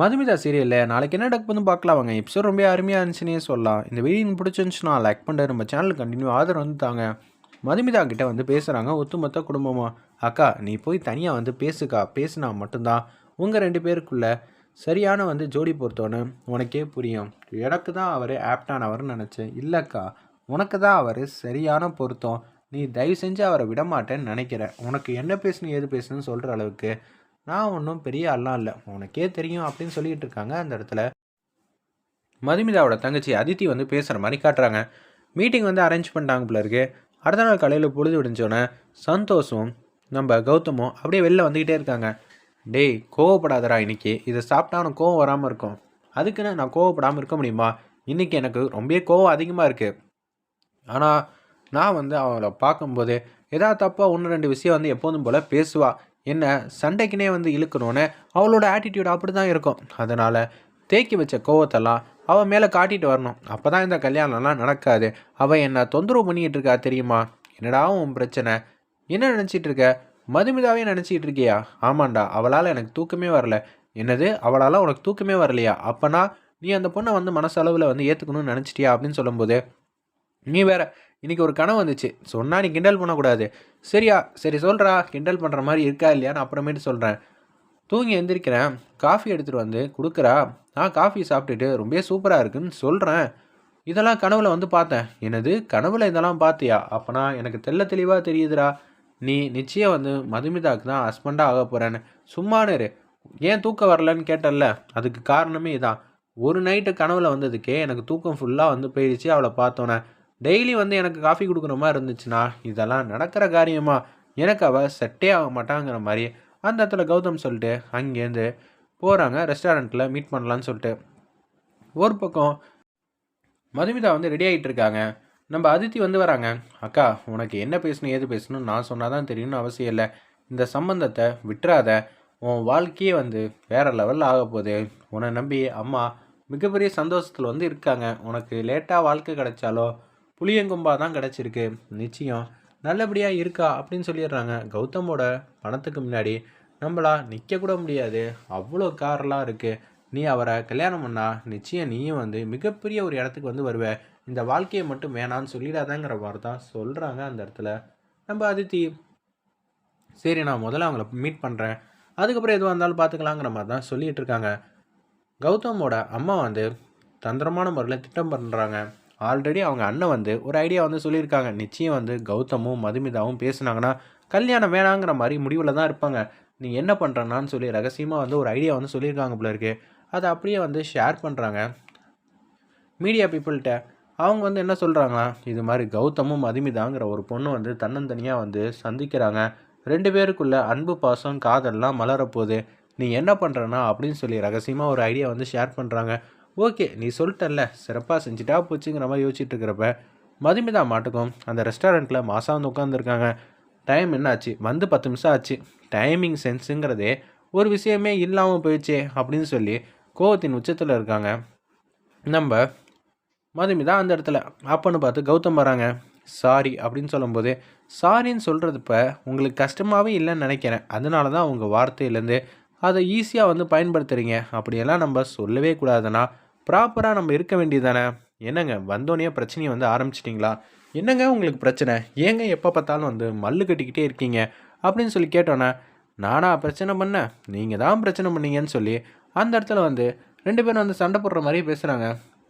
மதுமிதா சீரியலில் நாளைக்கு என்ன நடக்குதுன்னு பார்க்கலாம் வாங்க எபிசோட் ரொம்ப அருமையாக இருந்துச்சுன்னே சொல்லலாம். இந்த வீடியோ உங்களுக்கு பிடிச்சிருந்துச்சுன்னா லைக் பண்ணுற நம்ம சேனல் கண்டினியூ ஆதரவு வந்து தாங்க மதுமிதா கிட்ட வந்து பேசுகிறாங்க ஒத்துமொத்த குடும்பமாக அக்கா நீ போய் தனியாக வந்து பேசுக்கா. பேசுனா மட்டும்தான். உங்கள் ரெண்டு பேருக்குள்ள சரியான வந்து ஜோடி பொறுத்தோன்னு உனக்கே புரியும். எனக்கு தான் அவர் ஆப்டானவர்னு நினச்சேன். இல்லைக்கா உனக்கு தான் அவர் சரியான பொருத்தம். நீ தயவு செஞ்சு அவரை விடமாட்டேன்னு நினைக்கிற நினைக்கிறேன். உனக்கு என்ன பேசணும் ஏது பேசணும்னு சொல்கிற அளவுக்கு நான் ஒன்றும் பெரிய ஆள்லாம் இல்லை. உனக்கே தெரியும் அப்படின்னு சொல்லிட்டு இருக்காங்க அந்த இடத்துல. மதுமிதாவோட தங்கச்சி அதித்தி வந்து பேசுகிற மாதிரி காட்டுறாங்க. மீட்டிங் வந்து அரேஞ்ச் பண்ணிட்டாங்க போல இருக்கு. அடுத்த நாள் காலையில் பொழுது விடிஞ்சோன்னே சந்தோஷம் நம்ம கௌதமும் அப்படியே வெளில வந்துக்கிட்டே இருக்காங்க. டேய் கோவப்படாதடா இன்னைக்கு. இதை சாப்பிட்டா உனக்கு கோவம் வராமல் இருக்கும். அதுக்குன்னு நான் கோவப்படாமல் இருக்க முடியுமா? இன்றைக்கி எனக்கு ரொம்ப கோவம் அதிகமாக இருக்குது ஆனால் நான் வந்து அவளை பார்க்கும்போது ஏதாவது தப்பாக ஒன்று ரெண்டு விஷயம் வந்து எப்போதும் போல் பேசுவாள் என்ன சண்டைக்குனே வந்து இழுக்கணுன்னு அவளோட ஆட்டிடியூட் அப்படி தான் இருக்கும். அதனால் தேக்கி வச்ச கோவத்தெல்லாம் அவள் மேலே காட்டிட்டு வரணும். அப்போ தான் இந்த கல்யாணம்லாம் நடக்காது. அவள் என்னை தொந்தரவு பண்ணிக்கிட்டு இருக்கா தெரியுமா? என்னடா உன் பிரச்சனை? என்ன நினச்சிட்டு இருக்க? மதுமிதாவே நினச்சிட்டு இருக்கியா? ஆமாண்டா அவளால் எனக்கு தூக்கமே வரல. என்னது அவளால் உனக்கு தூக்கமே வரலையா? அப்போனா நீ அந்த பொண்ணை வந்து மனசளவில் வந்து ஏற்றுக்கணும்னு நினச்சிட்டியா அப்படின்னு சொல்லும்போது நீ வேற இன்றைக்கி ஒரு கனவு வந்துச்சு. சொன்னால் நீ கிண்டல் பண்ணக்கூடாது. சரியா சரி சொல்கிறா கிண்டல் பண்ணுற மாதிரி இருக்கா இல்லையான்னு அப்புறமேட்டு சொல்கிறேன் தூங்கி எந்திரிக்கிறேன். காஃபி எடுத்துகிட்டு வந்து கொடுக்குறா. நான் காஃபி சாப்பிட்டுட்டு ரொம்ப சூப்பராக இருக்குன்னு சொல்கிறேன் இதெல்லாம் கனவில் வந்து பார்த்தேன். என்னது கனவில் இதெல்லாம் பார்த்தியா? அப்போனா எனக்கு தெள்ள தெளிவாக தெரியுதுடா. நீ நிச்சயம் வந்து மதுமிதாக்கு தான் ஹஸ்பண்டாக ஆக போகிறேன்னு சும்மானு இரு. ஏன் தூக்கம் வரலன்னு கேட்டல்ல. அதுக்கு காரணமே இதான். ஒரு நைட்டு கனவுல வந்ததுக்கே எனக்கு தூக்கம் ஃபுல்லாக வந்து போயிடுச்சு. அவளை பார்த்தோன்னே. டெய்லி வந்து எனக்கு காஃபி கொடுக்குற மாதிரி இருந்துச்சுன்னா இதெல்லாம் நடக்கிற காரியமா? எனக்கு அவள் செட்டே ஆக மாட்டாங்கிற மாதிரி அந்த இடத்துல கௌதம் சொல்லிட்டு அங்கேருந்து போகிறாங்க ரெஸ்டாரண்ட்டில் மீட் பண்ணலான்னு சொல்லிட்டு. ஒரு பக்கம் மதுமிதா வந்து ரெடி ஆகிட்டு இருக்காங்க. நம்ம அதித்தி வந்து வராங்க. அக்கா உனக்கு என்ன பேசணும் ஏது பேசணும்? நான் சொன்னால் தான் தெரியும்னு அவசியம் இல்லை. இந்த சம்பந்தத்தை விட்டுறாத. உன் வாழ்க்கையே வந்து வேறு லெவலில் ஆக போகுது. உன்னை நம்பி அம்மா மிகப்பெரிய சந்தோஷத்தில் வந்து இருக்காங்க. உனக்கு லேட்டாக வாழ்க்கை கிடைச்சாலோ புளியங்கும்பா தான் கிடச்சிருக்கு. நிச்சயம். நல்லபடியாக இருக்கா அப்படின்னு சொல்லிடுறாங்க. கௌதமோட பணத்துக்கு முன்னாடி நம்மளா நிற்கக்கூட முடியாது. அவ்வளோ காரெல்லாம் இருக்குது நீ அவரை கல்யாணம் பண்ணா நிச்சயம் நீயும் வந்து மிகப்பெரிய ஒரு இடத்துக்கு வந்து வருவ. இந்த வாழ்க்கையை மட்டும் வேணான்னு சொல்லிடாதாங்கிற மாதிரி தான் சொல்கிறாங்க அந்த இடத்துல. நம்ம அதித்தி சரி நான் முதல்ல அவங்கள மீட் பண்ணுறேன் அதுக்கப்புறம் எதுவாக இருந்தாலும் பார்த்துக்கலாங்கிற மாதிரி தான் சொல்லிகிட்டு இருக்காங்க. கௌதமோட அம்மா வந்து தந்திரமான முறையில் திட்டம் பண்ணுறாங்க ஆல்ரெடி அவங்க அண்ணன் வந்து ஒரு ஐடியா வந்து சொல்லியிருக்காங்க. நிச்சயம் வந்து கௌதமும் மதுமிதாவும் பேசுனாங்கன்னா கல்யாணம் வேணாங்கிற மாதிரி முடிவில் தான் இருப்பாங்க. நீ என்ன பண்ணுறனான்னு சொல்லி ரகசியமாக வந்து ஒரு ஐடியா வந்து சொல்லியிருக்காங்க போல இருக்கு. அதை அப்படியே வந்து ஷேர் பண்ணுறாங்க மீடியா பீப்புள்கிட்ட அவங்க வந்து என்ன சொல்கிறாங்களா இது மாதிரி கௌதமும் மதுமிதாங்கிற ஒரு பொண்ணு வந்து தன்னந்தனியாக வந்து சந்திக்கிறாங்க. ரெண்டு பேருக்குள்ள அன்பு பாசம் காதல்லாம் மலரப்போகுது. நீ என்ன பண்ணுறனா அப்படின்னு சொல்லி ரகசியமாக ஒரு ஐடியா வந்து ஷேர் பண்ணுறாங்க ஓகே நீ சொல்லிட்டல்ல சிறப்பாக செஞ்சுட்டா போச்சுங்கிற மாதிரி யோசிச்சுட்டு இருக்கிறப்ப மதுமிதா மாட்டுக்கும் அந்த ரெஸ்டாரண்ட்டில் மாதம் வந்து உட்காந்துருக்காங்க டைம் என்ன ஆச்சு வந்து பத்து நிமிஷம் ஆச்சு. டைமிங் சென்ஸுங்கிறதே ஒரு விஷயமே இல்லாமல் போயிடுச்சே அப்படின்னு சொல்லி கோவத்தின் உச்சத்தில் இருக்காங்க. நம்ம மதுமிதா அந்த இடத்துல அப்பன்னு பார்த்து கௌதம் வராங்க. சாரி அப்படின்னு சொல்லும்போது சாரின்னு சொல்கிறது இப்போ உங்களுக்கு கஷ்டமாகவே இல்லைன்னு நினைக்கிறேன். அதனால தான் உங்கள் வார்த்தையிலேருந்து அதை ஈஸியாக வந்து பயன்படுத்துகிறீங்க அப்படியெல்லாம் நம்ம சொல்லவே கூடாதுன்னா ப்ராப்பராக நம்ம இருக்க வேண்டியதானே என்னங்க வந்தோடனே பிரச்சனையை வந்து ஆரம்பிச்சிட்டிங்களா? என்னங்க உங்களுக்கு பிரச்சனை? ஏங்க எப்போ பார்த்தாலும் வந்து மல்லு கட்டிக்கிட்டே இருக்கீங்க? அப்படின்னு சொல்லி கேட்டோன்னே நானா பிரச்சனை பண்ணேன்? நீங்கள் தான் பிரச்சனை பண்ணீங்கன்னு சொல்லி அந்த இடத்துல வந்து ரெண்டு பேரும் வந்து சண்டை போடுற மாதிரியே பேசுகிறாங்க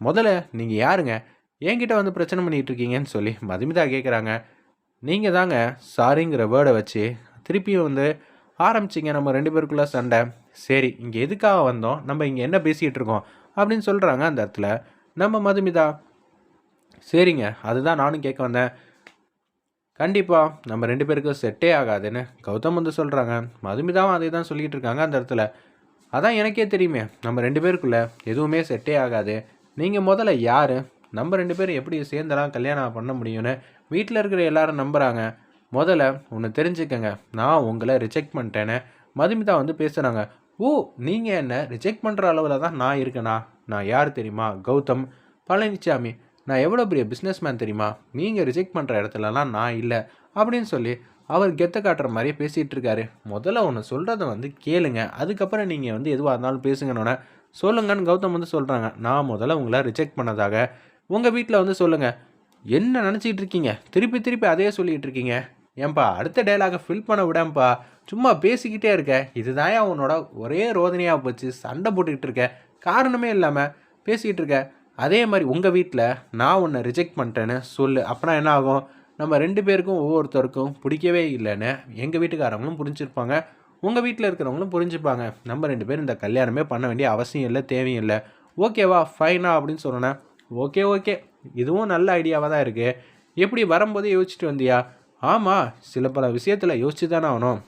முதல்ல நீங்கள் யாருங்க? என்கிட்ட வந்து பிரச்சனை பண்ணிகிட்டு இருக்கீங்கன்னு சொல்லி மதுமிதா கேட்குறாங்க நீங்கள் தாங்க சாரிங்கிற வேர்டை வச்சு திருப்பியும் வந்து ஆரம்பிச்சிங்க நம்ம ரெண்டு பேருக்குள்ளே சண்டை. சரி இங்கே எதுக்காக வந்தோம்? நம்ம இங்கே என்ன பேசிகிட்டு இருக்கோம்? அப்படின்னு சொல்கிறாங்க அந்த இடத்துல. நம்ம மதுமிதா சரிங்க அதுதான் நானும் கேட்க வந்தேன். கண்டிப்பாக நம்ம ரெண்டு பேருக்கும் செட்டே ஆகாதுன்னு கௌதம் வந்து சொல்கிறாங்க மதுமிதாவும் அதே தான் சொல்லிக்கிட்டு இருக்காங்க அந்த இடத்துல. அதான் எனக்கே தெரியுமே நம்ம ரெண்டு பேருக்குள்ளே எதுவுமே செட்டே ஆகாது. நீங்கள் முதல்ல யார்? நம்ம ரெண்டு பேரும் எப்படி சேர்ந்தெல்லாம் கல்யாணம் பண்ண முடியும்னு வீட்டில் இருக்கிற எல்லாரும் நம்புகிறாங்க முதல்ல ஒன்று தெரிஞ்சுக்கங்க நான் உங்களை ரிஜெக்ட் பண்ணிட்டேன்னு மதுமிதா வந்து பேசுகிறாங்க ஓ நீங்கள் என்ன ரிஜெக்ட் பண்ணுற அளவில் தான் நான் இருக்கேனா? நான் யார் தெரியுமா? கௌதம். பழனிசாமி நான் எவ்வளோ பெரிய பிஸ்னஸ் மேன் தெரியுமா? நீங்கள் ரிஜெக்ட் பண்ணுற இடத்துலலாம் நான் இல்லை. அப்படின்னு சொல்லி அவர் கெத்த காட்டுற மாதிரியே பேசிகிட்டு இருக்காரு. முதல்ல ஒன்று சொல்கிறத வந்து கேளுங்க. அதுக்கப்புறம் நீங்கள் வந்து எதுவாக இருந்தாலும் பேசுங்கன்னொன்னே சொல்லுங்கன்னு கௌதம் வந்து சொல்கிறாங்க நான் முதல்ல உங்களை ரிஜெக்ட் பண்ணதாக. உங்கள் வீட்டில் வந்து சொல்லுங்கள் என்ன நினச்சிக்கிட்டு இருக்கீங்க? திருப்பி திருப்பி அதே சொல்லிகிட்டு இருக்கீங்க. ஏன்பா அடுத்த டைலாகை ஃபில் பண்ண விடாம்ப்பா. சும்மா பேசிக்கிட்டே இருக்க. இதுதான் உன்னோட ஒரே ரோதனையாக போச்சு. சண்டை போட்டுக்கிட்டு இருக்க. காரணமே இல்லாமல் பேசிக்கிட்டு இருக்க. அதே மாதிரி உங்கள் வீட்டில் நான் உன்னை ரிஜெக்ட் பண்ணிட்டேன்னு சொல்லு. அப்புறம் என்ன ஆகும்? நம்ம ரெண்டு பேருக்கும் ஒவ்வொருத்தருக்கும் பிடிக்கவே இல்லைன்னு எங்கள் வீட்டுக்காரங்களும் புரிஞ்சிருப்பாங்க. உங்கள் வீட்டில் இருக்கிறவங்களும் புரிஞ்சுப்பாங்க. நம்ம ரெண்டு பேரும் இந்த கல்யாணமே பண்ண வேண்டிய அவசியம் இல்லை தேவையும் இல்லை. ஓகேவா ஃபைனா அப்படின்னு சொன்னேன் ஓகே ஓகே இதுவும் நல்ல ஐடியாவாக தான் இருக்குது எப்படி வரும்போதே யோசிச்சுட்டு வந்தியா? ஆமாம் சில பல விஷயத்தில் யோசிச்சு தானே ஆகணும்.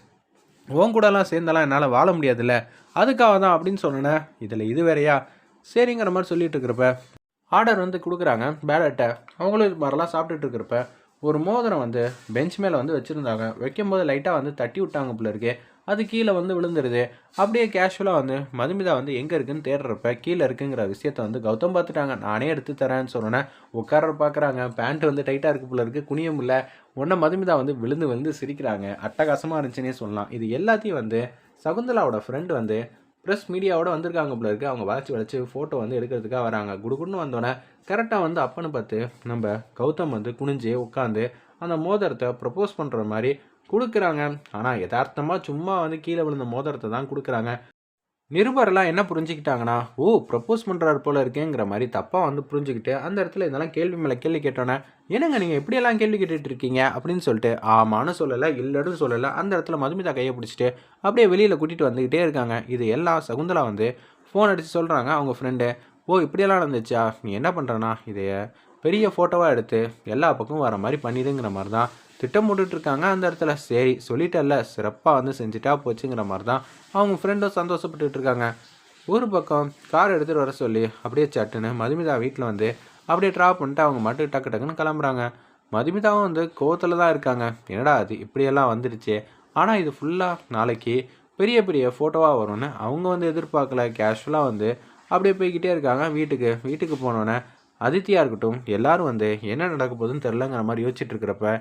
உன் கூடலாம் சேர்ந்தெல்லாம் என்னால் வாழ முடியாதுல்ல. அதுக்காக தான் அப்படின்னு சொன்னேன் இதில் இது வேறையா? சரிங்கிற மாதிரி சொல்லிட்டு இருக்கிறப்ப ஆர்டர் வந்து கொடுக்குறாங்க பேலட்டை அவங்களும் இது மாதிரிலாம் சாப்பிட்டுட்டு இருக்கிறப்ப ஒரு மோதிரம் வந்து பெஞ்ச் மேலே வந்து வச்சுருந்தாங்க. வைக்கும்போது லைட்டாக வந்து தட்டி விட்டாங்க போல இருக்கு. அது கீழே வந்து விழுந்துருது. அப்படியே கேஷுவலாக வந்து மதுமிதா வந்து எங்கே இருக்குன்னு தேடுறப்ப கீழே இருக்குங்கிற விஷயத்த வந்து கௌதம் பார்த்துட்டாங்க. நானே எடுத்து தரேன்னு சொன்னேன் உட்கார பார்க்குறாங்க. பேண்ட் வந்து டைட்டாக இருக்கு போல இருக்குது குனிய இல்லை. உன்ன மதுமிதா வந்து விழுந்து விழுந்து சிரிக்கிறாங்க. அட்டகாசமாக இருந்துச்சுன்னே சொல்லலாம். இது எல்லாத்தையும் வந்து சகுந்தலாவோட ஃப்ரெண்டு வந்து ப்ரெஸ் மீடியாவோட வந்திருக்காங்க போல இருக்கு. அவங்க வளைச்சி வளைச்சி ஃபோட்டோ வந்து எடுக்கிறதுக்காக வராங்க. குடுகுடுன்னு வந்தோடனே கரெக்டாக வந்து அப்பன்னு பார்த்து நம்ம கௌதம் வந்து குனிஞ்சு உட்காந்து அந்த மோதிரத்தை ப்ரப்போஸ் பண்ணுற மாதிரி கொடுக்குறாங்க. ஆனால் யதார்த்தமாக சும்மா வந்து கீழே விழுந்த மோதிரத்தை தான் கொடுக்குறாங்க. நிருபரெல்லாம் என்ன புரிஞ்சுக்கிட்டாங்கன்னா ஓ ப்ரப்போஸ் பண்ணுறாரு போல இருக்கேங்கிற மாதிரி தப்பாக வந்து புரிஞ்சுக்கிட்டு அந்த இடத்துல இதெல்லாம் கேள்வி மேலே கேள்வி கேட்டோன்னே என்னங்க நீங்கள் எப்படியெல்லாம் கேள்வி கேட்டுட்டு இருக்கீங்க அப்படின்னு சொல்லிட்டு ஆமான்னு சொல்லலை இல்லைன்னு சொல்லலை. அந்த இடத்துல மதுமிதா கையை பிடிச்சிட்டு அப்படியே வெளியில் கூட்டிகிட்டு வந்துக்கிட்டே இருக்காங்க. இது எல்லாம் சகுந்தலா வந்து ஃபோன் அடித்து சொல்கிறாங்க அவங்க ஃப்ரெண்டு ஓ இப்படியெல்லாம் நடந்துச்சா? நீ என்ன பண்ணுறனா இதைய பெரிய ஃபோட்டோவாக எடுத்து எல்லா பக்கமும் வர மாதிரி பண்ணிடுங்கிற மாதிரி தான் திட்டம் இருக்காங்க அந்த இடத்துல சரி சொல்லிட்டல்ல சிறப்பாக வந்து செஞ்சுட்டா போச்சுங்கிற மாதிரி தான் அவங்க ஃப்ரெண்டும் சந்தோஷப்பட்டுட்டு இருக்காங்க ஒரு பக்கம் கார் எடுத்துகிட்டு வர சொல்லி அப்படியே சட்டுன்னு மதுமிதா வீட்டில் வந்து அப்படியே ட்ராப் பண்ணிட்டு அவங்க மட்டும் டக்கு டக்குன்னு கிளம்புறாங்க. மதுமிதாவும் வந்து கோவத்தில் தான் இருக்காங்க. என்னடா அது இப்படியெல்லாம் வந்துடுச்சு. ஆனால் இது ஃபுல்லாக நாளைக்கு பெரிய பெரிய ஃபோட்டோவாக வரும்னு அவங்க வந்து எதிர்பார்க்கல. கேஷுவலாக வந்து அப்படியே போய்கிட்டே இருக்காங்க வீட்டுக்கு. வீட்டுக்கு போனோன்னே அதித்தியாக இருக்கட்டும் எல்லாரும் வந்து என்ன நடக்க போகுதுன்னு தெரிலங்கிற மாதிரி யோசிச்சுட்டு இருக்கிறப்ப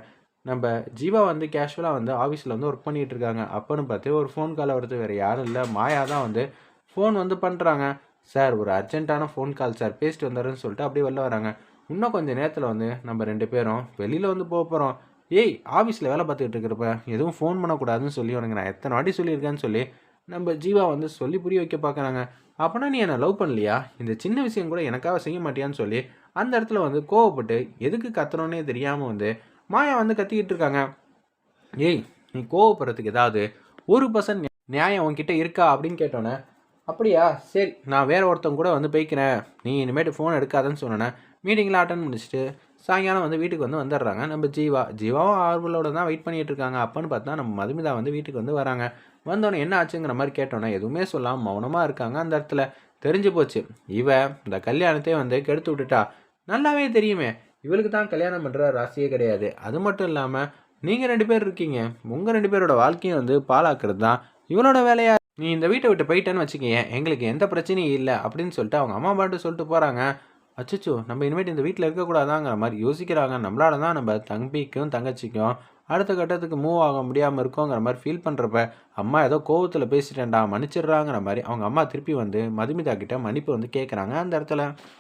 நம்ம ஜீவா வந்து கேஷுவலாக வந்து ஆஃபீஸில் வந்து ஒர்க் பண்ணிகிட்டு இருக்காங்க. அப்போன்னு பார்த்து ஒரு ஃபோன் கால் வருது. வேறு யாரும் இல்லை. மாயா தான் வந்து ஃபோன் வந்து பண்ணுறாங்க சார் ஒரு அர்ஜென்ட்டான ஃபோன் கால் சார். பேசிட்டு வந்தாருன்னு சொல்லிட்டு அப்படியே வெளில வராங்க. இன்னும் கொஞ்சம் நேரத்தில் வந்து நம்ம ரெண்டு பேரும் வெளியில் வந்து போக போகிறோம் ஏய் ஆஃபீஸில் வேலை பார்த்துக்கிட்டு இருக்கிறப்ப எதுவும் ஃபோன் பண்ணக்கூடாதுன்னு சொல்லி உனக்கு நான் எத்தனை வாட்டி சொல்லியிருக்கேன்னு சொல்லி நம்ம ஜீவா வந்து சொல்லி புரிய வைக்க பார்க்குறாங்க. அப்போனா நீ என்னை லவ் பண்ணலையா? இந்த சின்ன விஷயம் கூட எனக்காக செய்ய மாட்டியான்னு சொல்லி அந்த இடத்துல வந்து கோவப்பட்டு எதுக்கு கத்துறோன்னே தெரியாமல் வந்து மாயா வந்து கத்திக்கிட்டு இருக்காங்க. ஏய் நீ கோவப்படுறதுக்கு ஏதாவது ஒரு பர்சன்ட் நியாயம் உன்கிட்ட இருக்கா அப்படின்னு கேட்டோன்னே அப்படியா சரி நான் வேற ஒருத்தவங்க கூட வந்து போய்க்கிறேன். நீ இனிமேட்டு ஃபோன் எடுக்காதன்னு சொன்னேன் மீட்டிங்கில் அட்டன் முடிச்சுட்டு சாயங்காலம் வந்து வீட்டுக்கு வந்து வந்துடுறாங்க. நம்ம ஜீவா ஜீவாவும் ஆர்வலோட தான் வெயிட் பண்ணிட்டு இருக்காங்க. அப்போன்னு பார்த்தா நம்ம மதுமிதா வந்து வீட்டுக்கு வந்து வராங்க. வந்தோடனே என்ன ஆச்சுங்கிற மாதிரி கேட்டோன்னே எதுவுமே சொல்லாமல் மௌனமாக இருக்காங்க அந்த இடத்துல. தெரிஞ்சு போச்சு. இவ இந்த கல்யாணத்தையே வந்து கெடுத்து விட்டுட்டா. நல்லாவே தெரியுமே. இவளுக்கு தான் கல்யாணம் பண்ணுற ராசியே கிடையாது. அது மட்டும் இல்லாமல் நீங்கள் ரெண்டு பேர் இருக்கீங்க. உங்கள் ரெண்டு பேரோட வாழ்க்கையும் வந்து பாலாக்குறது தான் இவனோட வேலையா? நீ இந்த வீட்டை விட்டு போயிட்டேன்னு வச்சுக்கோங்க எங்களுக்கு எந்த பிரச்சனையும் இல்லை அப்படின்னு சொல்லிட்டு அவங்க அம்மா பாட்டு சொல்லிட்டு போகிறாங்க அச்சச்சோ நம்ம இனிமேட்டு இந்த வீட்டில் இருக்கக்கூடாதாங்கிற மாதிரி யோசிக்கிறாங்க. நம்மளால தான் நம்ம தம்பிக்கும் தங்கச்சிக்கும் அடுத்த கட்டத்துக்கு மூவ் ஆக முடியாமல் இருக்கோங்கிற மாதிரி ஃபீல் பண்ணுறப்ப அம்மா ஏதோ கோவத்தில் பேசிட்டேன்டா மன்னிச்சிடுறாங்கிற மாதிரி அவங்க அம்மா திருப்பி வந்து மதுமிதா கிட்ட மன்னிப்பு வந்து கேட்குறாங்க அந்த இடத்துல.